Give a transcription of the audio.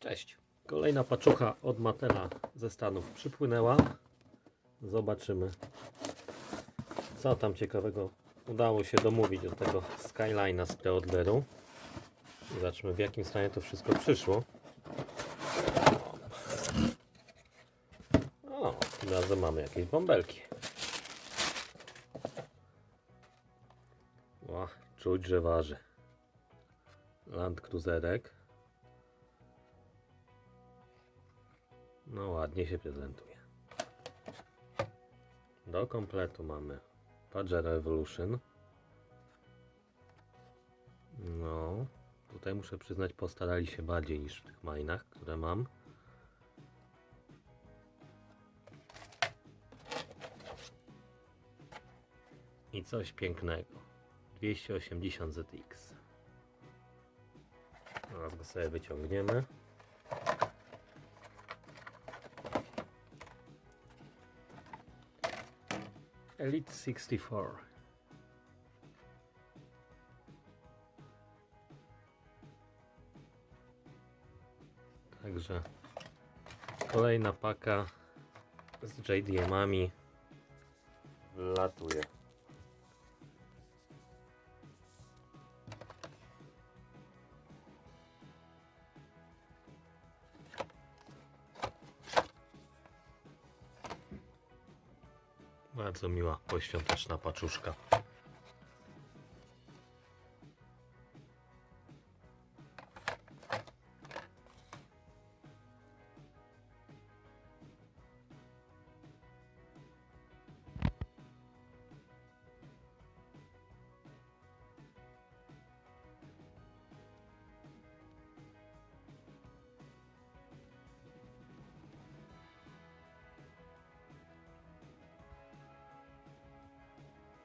Cześć. Kolejna paczucha od Matela ze Stanów przypłynęła. Zobaczymy, co tam ciekawego udało się domówić do tego Skyline'a z preorderu. Zobaczmy, w jakim stanie to wszystko przyszło. O, tym razem mamy jakieś bąbelki. O, czuć, że waży. Land Cruiserek. No ładnie się prezentuje. Do kompletu mamy Pajero Evolution. No, tutaj muszę przyznać postarali się bardziej niż w tych majnach, które mam. I coś pięknego. 280 ZX. Teraz go sobie wyciągniemy. Elite 64. Także kolejna paka z JDM-ami wlatuje. Bardzo miła poświąteczna paczuszka.